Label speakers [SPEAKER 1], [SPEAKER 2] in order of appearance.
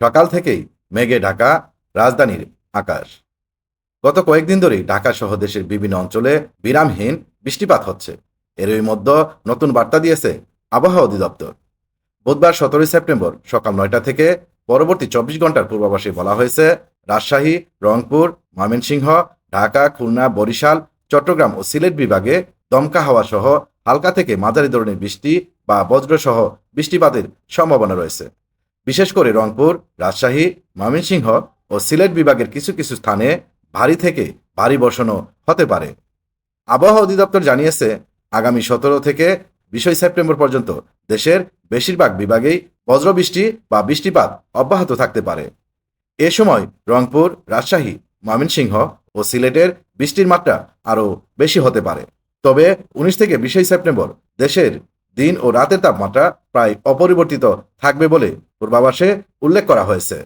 [SPEAKER 1] সকাল থেকেই মেঘে ঢাকা, রাজধানীর আকাশ। গত কয়েকদিন ধরেই ঢাকা সহ দেশের বিভিন্ন অঞ্চলে বিরামহীন বৃষ্টিপাত হচ্ছে। এরই মধ্যে নতুন বার্তা দিয়েছে আবহাওয়া অধিদপ্তর। বুধবার সতেরোই সেপ্টেম্বর সকাল নয়টা থেকে পরবর্তী চব্বিশ ঘণ্টার পূর্বাভাসে বলা হয়েছে, রাজশাহী, রংপুর, ময়মনসিংহ, ঢাকা, খুলনা, বরিশাল, চট্টগ্রাম ও সিলেট বিভাগে দমকা হাওয়া সহ হালকা থেকে মাঝারি ধরনের বৃষ্টি বা বজ্রসহ বৃষ্টিপাতের সম্ভাবনা রয়েছে। বিশেষ করে রংপুর, রাজশাহী, ময়মনসিংহ ও সিলেট বিভাগের কিছু কিছু স্থানে ভারী থেকে ভারী বর্ষণও হতে পারে। আবহাওয়া অধিদপ্তর জানিয়েছে, আগামী সতেরো থেকে বিশই সেপ্টেম্বর পর্যন্ত দেশের বেশিরভাগ বিভাগেই বজ্রবৃষ্টি বা বৃষ্টিপাত অব্যাহত থাকতে পারে। এ সময় রংপুর, রাজশাহী, ময়মনসিংহ ও সিলেটের বৃষ্টির মাত্রা আরও বেশি হতে পারে। তবে উনিশ থেকে বিশই সেপ্টেম্বর দেশের দিন ও রাতের তাপমাত্রা প্রায় অপরিবর্তিত থাকবে বলে পূর্বাভাসে উল্লেখ করা হয়েছে।